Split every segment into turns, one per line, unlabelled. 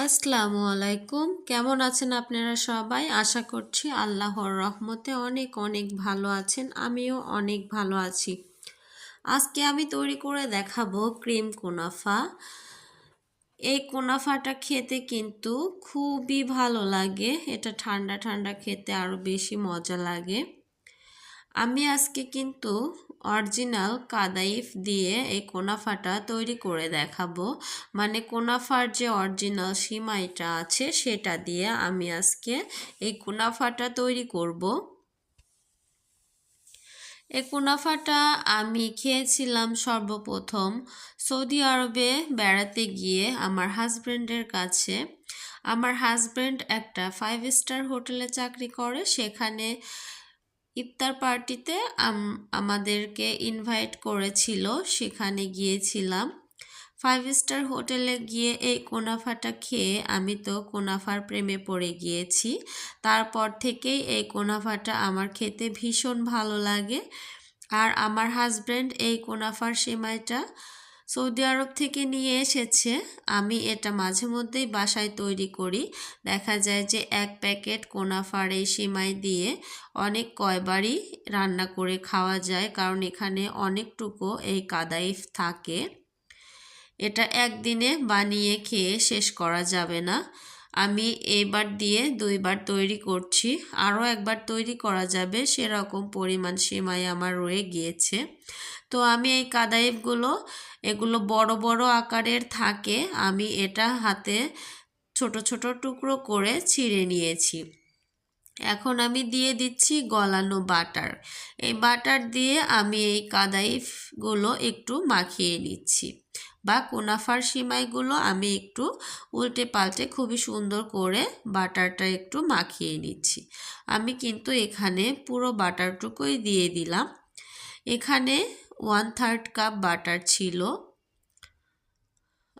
আসসালামু আলাইকুম। কেমন আছেন আপনারা সবাই? আশা করছি আল্লাহর রহমতে অনেক অনেক ভালো আছেন, আমিও অনেক ভালো আছি। আজকে আমি তৈরি করে দেখাবো ক্রিম কোনাফা। এই কোনাফাটা খেতে কিন্তু খুবই ভালো লাগে, এটা ঠান্ডা ঠান্ডা খেতে আরও বেশি মজা লাগে। আমি আজকে কিন্তু অরিজিনাল কাদাইফ দিয়ে এই কোনাফাটা তৈরি করে দেখাবো। মানে কোনাফার যে অরিজিনাল সিমাইটা আছে, সেটা দিয়ে আমি আজকে এই কোনাফাটা তৈরি করব। এই কুনাফাটা আমি খেয়েছিলাম সর্বপ্রথম সৌদি আরবে বেড়াতে গিয়ে আমার হাজব্যান্ডের কাছে। আমার হাজব্যান্ড একটা ফাইভ স্টার হোটেলে চাকরি করে, সেখানে ইফতার পার্টিতে আমাদেরকে ইনভাইট করেছিল, সেখানে গিয়েছিলাম। ফাইভ স্টার হোটেলে গিয়ে এই কোনাফাটা খেয়ে আমি তো কোনাফার প্রেমে পড়ে গিয়েছি। তারপর থেকেই এই কোনাফাটা আমার খেতে ভীষণ ভালো লাগে। আর আমার হাজব্যান্ড এই কোনাফার সেমাইটা সৌদি আরব থেকে নিয়ে এসেছে। আমি এটা মাঝে মধ্যেই বাসায় তৈরি করি। দেখা যায় যে এক প্যাকেট কোনাফার এই সিমাই দিয়ে অনেক কয়বারই রান্না করে খাওয়া যায়, কারণ এখানে অনেকটুকু এই কাদাইফ থাকে। এটা একদিনে বানিয়ে খেয়ে শেষ করা যাবে না। আমি এইবার দিয়ে দুইবার তৈরি করছি। আরও একবার তৈরি করা যাবে, সেরকম পরিমাণ সেমাই আমার রয়ে গিয়েছে। তো আমি এই কাদাইফগুলো, এগুলো বড় বড় আকারের থাকে, আমি এটা হাতে ছোট ছোট টুকরো করে ছিঁড়ে নিয়েছি। এখন আমি দিয়ে দিচ্ছি গলানো বাটার। এই বাটার দিয়ে আমি এই কাদাইফগুলো একটু মাখিয়ে নিচ্ছি বা কোনাফার সিমাইগুলো আমি একটু উল্টে পাল্টে খুবই সুন্দর করে বাটারটা একটু মাখিয়ে নিচ্ছি। আমি কিন্তু এখানে পুরো বাটারটুকুই দিয়ে দিলাম। এখানে ওয়ান থার্ড কাপ বাটার ছিল।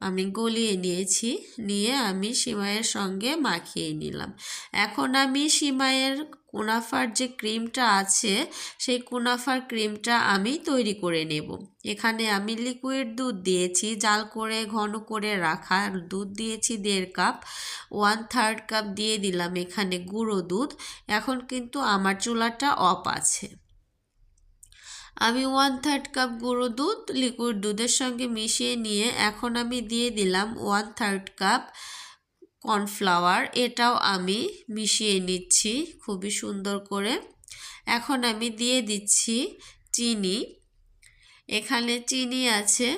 আমি গলিয়ে নিয়েছি, নিয়ে আমি সিমাইয়ের সঙ্গে মাখিয়ে নিলাম। এখন আমি সিমাইয়ের কুনাফার যে ক্রিমটা আছে, সেই কুনাফার ক্রিমটা আমি তৈরি করে নেব। এখানে আমি লিকুইড দুধ দিয়েছি, জাল করে, ঘন করে রাখা দুধ দিয়েছি, দেড় কাপ, ওয়ান থার্ড কাপ দিয়ে দিলাম এখানে গুঁড়ো দুধ। এখন কিন্তু আমার চুলাটা অফ আছে। আমি ওয়ান থার্ড কাপ গুঁড়ো দুধ লিকুইড দুধের সঙ্গে মিশিয়ে নিয়ে এখন আমি দিয়ে দিলাম ওয়ান থার্ড কাপ কর্নফ্লাওয়ার এটাও আমি মিশিয়ে নিচ্ছি খুবই সুন্দর করে। এখন আমি দিয়ে দিচ্ছি চিনি। এখানে চিনি আছে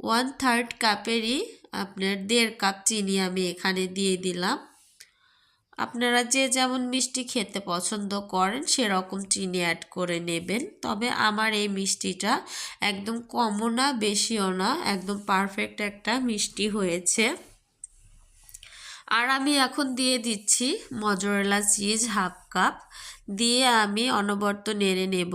ওয়ান থার্ড কাপেরই আপনার দেড় কাপ চিনি আমি এখানে দিয়ে দিলাম। আপনারা যে যেমন মিষ্টি খেতে পছন্দ করেন, সেরকম চিনি অ্যাড করে নেবেন। তবে আমার এই মিষ্টিটা একদম কমও না, বেশিও না, একদম পারফেক্ট একটা মিষ্টি হয়েছে। আর আমি এখন দিয়ে দিচ্ছি মজরেলা চিজ হাফ কাপ দিয়ে আমি অনবর্ত নেড়ে নেব।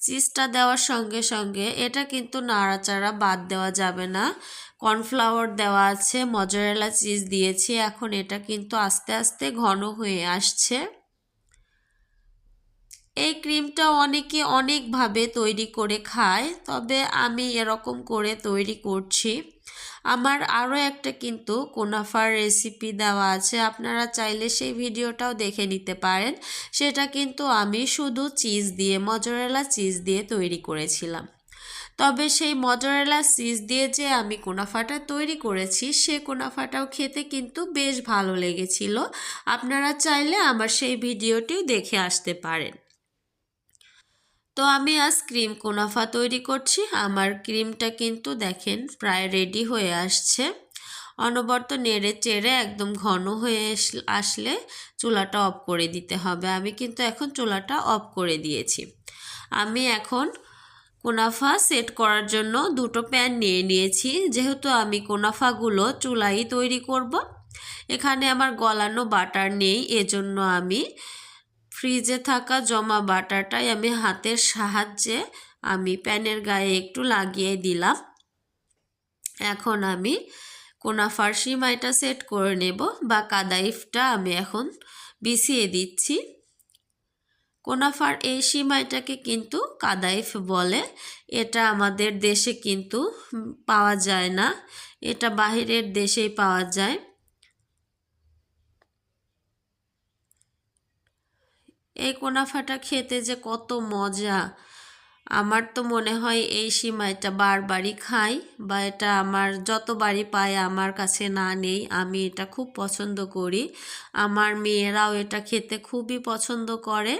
চিজটা দেওয়ার সঙ্গে সঙ্গে এটা কিন্তু নাড়াচাড়া বাদ দেওয়া যাবে না। কর্নফ্লাওয়ার দেওয়া আছে মজরেলা চিজ দিয়েছি। এখন এটা কিন্তু আস্তে আস্তে ঘন হয়ে আসছে। এই ক্রিমটা অনেকে অনেকভাবে তৈরি করে খায়, তবে আমি এরকম করে তৈরি করছি। আমার আরও একটা কিন্তু কোনাফার রেসিপি দেওয়া আছে। আপনারা চাইলে সেই ভিডিওটাও দেখে নিতে পারেন। সেটা কিন্তু আমি শুধু চিজ দিয়ে মজরেলা চিজ দিয়ে তৈরি করেছিলাম। তবে সেই মজরেলা চিজ দিয়ে যে আমি কোনাফাটা তৈরি করেছি, সে কোনাফাটাও খেতে কিন্তু বেশ ভালো লেগেছিল। আপনারা চাইলে আমার সেই ভিডিওটিও দেখে আসতে পারেন। তো আমি আজ ক্রিম কোনাফা তৈরি করছি। আমার ক্রিমটা কিন্তু দেখেন প্রায় রেডি হয়ে আসছে। অনবর্ত নেড়ে চেড়ে একদম ঘন হয়ে আসলে চুলাটা অফ করে দিতে হবে। আমি কিন্তু এখন চুলাটা অফ করে দিয়েছি। আমি এখন কোনাফা সেট করার জন্য দুটো প্যান নিয়ে নিয়েছি। যেহেতু আমি কোনাফাগুলো চুলাই তৈরি করব। এখানে আমার গলানো বাটার নেই, এজন্য আমি ফ্রিজে থাকা জমা বাটারটাই আমি হাতের সাহায্যে আমি প্যানের গায়ে একটু লাগিয়ে দিলাম। এখন আমি কোনাফার সিমাইটা সেট করে নেব বা কাদাইফটা আমি এখন বিছিয়ে দিচ্ছি। কোনাফার এই সিমাইটাকে কিন্তু কাদাইফ বলে। এটা আমাদের দেশে কিন্তু পাওয়া যায় না। এটা বাহিরের দেশেই পাওয়া যায়। এই কোনাফাটা খেতে যে কত মজা। আমার তো মনে হয় এই সিমাইটা বারবারই খাই বা এটা আমার যতবারই পাই আমার কাছে না নেই, আমি এটা খুব পছন্দ করি। আমার মেয়েরাও এটা খেতে খুবই পছন্দ করে।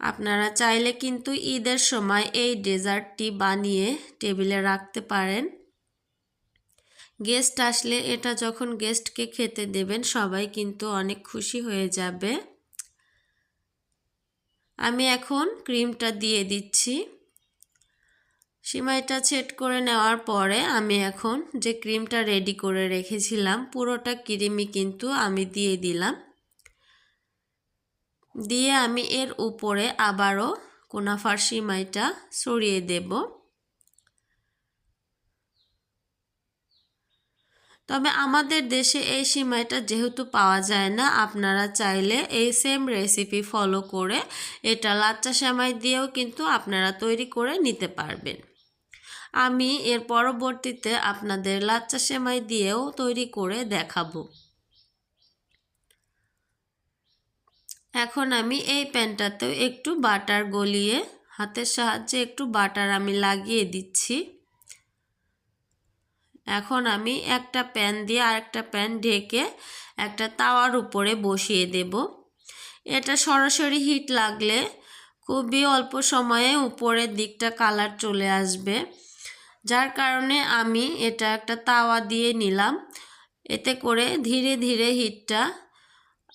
আপনারা চাইলে কিন্তু ঈদের সময় এই ডেজার্টটি বানিয়ে টেবিলে রাখতে পারেন। গেস্ট আসলে এটা যখন গেস্টকে খেতে দেবেন, সবাই কিন্তু অনেক খুশি হয়ে যাবে। আমি এখন ক্রিমটা দিয়ে দিচ্ছি। সিমাইটা সেট করে নেওয়ার পরে আমি এখন যে ক্রিমটা রেডি করে রেখেছিলাম, পুরোটা ক্রিমই কিন্তু আমি দিয়ে দিলাম। দিয়ে আমি এর উপরে আবারও কোনাফার সিমাইটা ছড়িয়ে দেব। তবে আমাদের দেশে এই সিমাইটা যেহেতু পাওয়া যায় না, আপনারা চাইলে এই সেম রেসিপি ফলো করে এটা লাচ্চা সেমাই দিয়েও কিন্তু আপনারা তৈরি করে নিতে পারবেন। আমি এর পরবর্তীতে আপনাদের লাচ্চা সেমাই দিয়েও তৈরি করে দেখাবো। এখন আমি এই প্যানটাতেও একটু বাটার গলিয়ে, হাতের সাহায্যে একটু বাটার আমি লাগিয়ে দিচ্ছি। এখন আমি একটা প্যান দিয়ে আরেকটা প্যান ঢেকে একটা তাওয়ার উপরে বসিয়ে দেব। এটা সরাসরি হিট লাগলে খুবই অল্প সময়ে উপরের দিকটা কালার চলে আসবে। যার কারণে আমি এটা একটা তাওয়া দিয়ে নিলাম। এতে করে ধীরে ধীরে হিটটা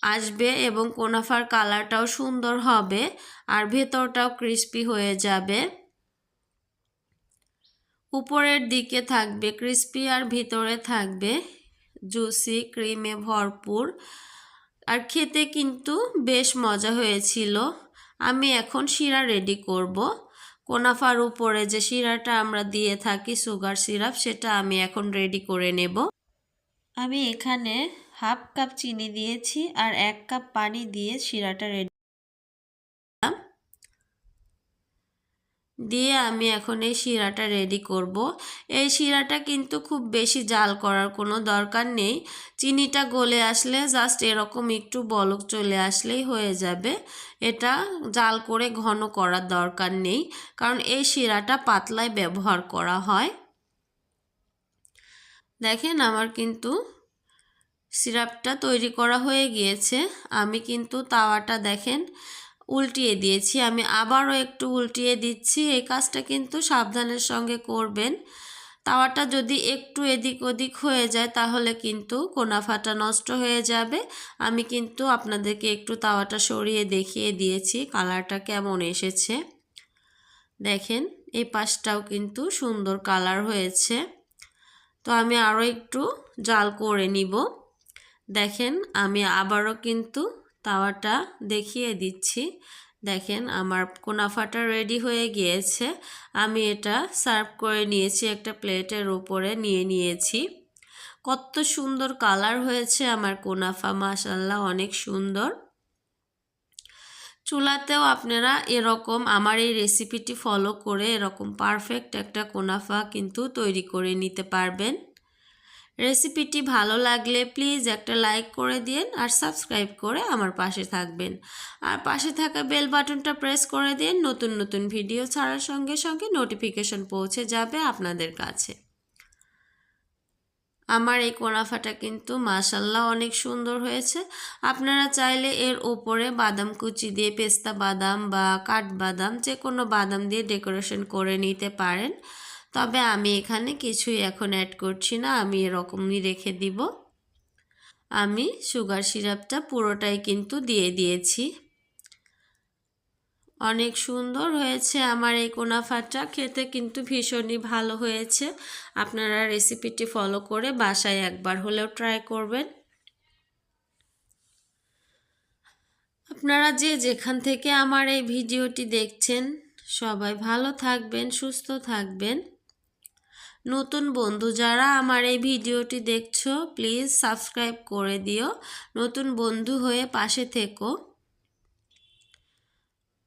আসবে এবং কোনাফার কালারটাও সুন্দর হবে আর ভেতরটাও ক্রিস্পি হয়ে যাবে। উপরের দিকে থাকবে ক্রিস্পি আর ভিতরে থাকবে জুসি ক্রিমে ভরপুর। আর খেতে কিন্তু বেশ মজা হয়েছিল। আমি এখন শিরা রেডি করব। কোনাফার উপরে যে শিরাটা আমরা দিয়ে থাকি সুগার সিরাপ সেটা আমি এখন রেডি করে নেব। আমি এখানে হাফ কাপ চিনি দিয়েছি আর এক কাপ পানি দিয়ে শিরাটা রেডি দিয়ে আমি এখন এই শিরাটা রেডি করব। এই শিরাটা কিন্তু খুব বেশি জাল করার কোনো দরকার নেই। চিনিটা গলে আসলে জাস্ট এরকম একটু বলক চলে আসলেই হয়ে যাবে। এটা জাল করে ঘন করার দরকার নেই, কারণ এই শিরাটা পাতলায় ব্যবহার করা হয়। দেখেন আমার কিন্তু সিরাপটা তৈরি করা হয়ে গিয়েছে। আমি কিন্তু তাওয়াটা দেখেন উল্টিয়ে দিয়েছি। আমি আবারও একটু উল্টিয়ে দিচ্ছি। এই কাজটা কিন্তু সাবধানের সঙ্গে করবেন। তাওয়াটা যদি একটু এদিক ওদিক হয়ে যায়, তাহলে কিন্তু কোনাফাটা নষ্ট হয়ে যাবে। আমি কিন্তু আপনাদেরকে একটু তাওয়াটা সরিয়ে দেখিয়ে দিয়েছি। কালারটা কেমন এসেছে? দেখেন, এই পাশটাও কিন্তু সুন্দর কালার হয়েছে। তো আমি আরও একটু জাল করে নিব। দেখেন, আমি আবারও কিন্তু তাওয়াটা দেখিয়ে দিচ্ছি। দেখেন, আমার কোনাফাটা রেডি হয়ে গিয়েছে। আমি এটা সার্ভ করে নিয়েছি, একটা প্লেটের ওপরে নিয়ে নিয়েছি। কত সুন্দর কালার হয়েছে আমার কোনাফা মাসাল্লাহ অনেক সুন্দর। চুলাতেও আপনারা এরকম, আমার এই রেসিপিটি ফলো করে এরকম পারফেক্ট একটা কোনাফা কিন্তু তৈরি করে নিতে পারবেন। রেসিপিটি ভালো লাগলে প্লিজ একটা লাইক করে দিন আর সাবস্ক্রাইব করে আমার পাশে থাকবেন। আর পাশে থাকা বেল বাটনটা প্রেস করে দিন, নতুন নতুন ভিডিও ছাড়ার সঙ্গে সঙ্গে নোটিফিকেশন পৌঁছে যাবে আপনাদের কাছে। আমার এই কোনাফাটা কিন্তু মাসাল্লাহ অনেক সুন্দর হয়েছে। আপনারা চাইলে এর ওপরে বাদাম কুচি দিয়ে পেস্তা বাদাম বা কাঠবাদাম যে কোনো বাদাম দিয়ে ডেকোরেশন করে নিতে পারেন। তবে আমি এখানে কিছুই এখন অ্যাড করছি না, আমি এরকমই রেখে দিব। আমি সুগার সিরাপটা পুরোটাই কিন্তু দিয়ে দিয়েছি। অনেক সুন্দর হয়েছে আমার এই কোনাফাটা, খেতে কিন্তু ভীষণই ভালো হয়েছে। আপনারা রেসিপিটি ফলো করে বাসায় একবার হলেও ট্রাই করবেন। আপনারা যে যেখান থেকে আমার এই ভিডিওটি দেখছেন, সবাই ভালো থাকবেন, সুস্থ থাকবেন। নতুন বন্ধু যারা আমার এই ভিডিওটি দেখছ প্লিজ সাবস্ক্রাইব করে দিও। নতুন বন্ধু হয়ে পাশে থেকো।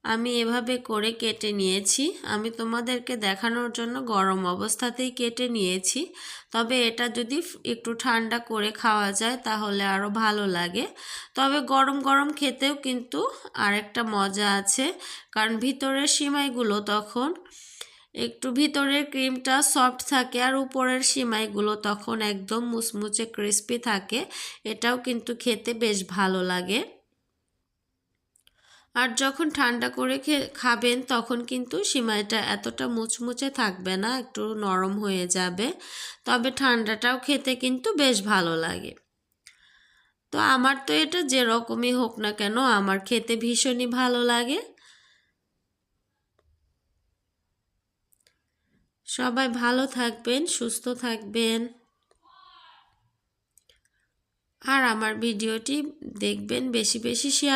আমি এভাবে করে কেটে নিয়েছি। আমি তোমাদেরকে দেখানোর জন্য গরম অবস্থাতেই কেটে নিয়েছি। তবে এটা যদি একটু ঠান্ডা করে খাওয়া যায়, তাহলে আরও ভালো লাগে। তবে গরম গরম খেতেও কিন্তু আরেকটা মজা আছে। কারণ ভিতরের সিমাইগুলো তখন একটু ভিতরের ক্রিমটা সফট থাকে আর উপরের সিমাইগুলো তখন একদম মুচমুচে ক্রিস্পি থাকে। এটাও কিন্তু খেতে বেশ ভালো লাগে। আর যখন ঠান্ডা করে খাবেন তখন কিন্তু সিমাইটা এতটা মুচমুচে থাকবে না, একটু নরম হয়ে যাবে। তবে ঠান্ডাটাও খেতে কিন্তু বেশ ভালো লাগে। তো আমার তো এটা যেরকমই হোক না কেন, আমার খেতে ভীষণই ভালো লাগে। সবাই ভালো থাকবেন সুস্থ থাকবেন। আর আমার ভিডিওটি দেখবেন বেশি বেশি শেয়ার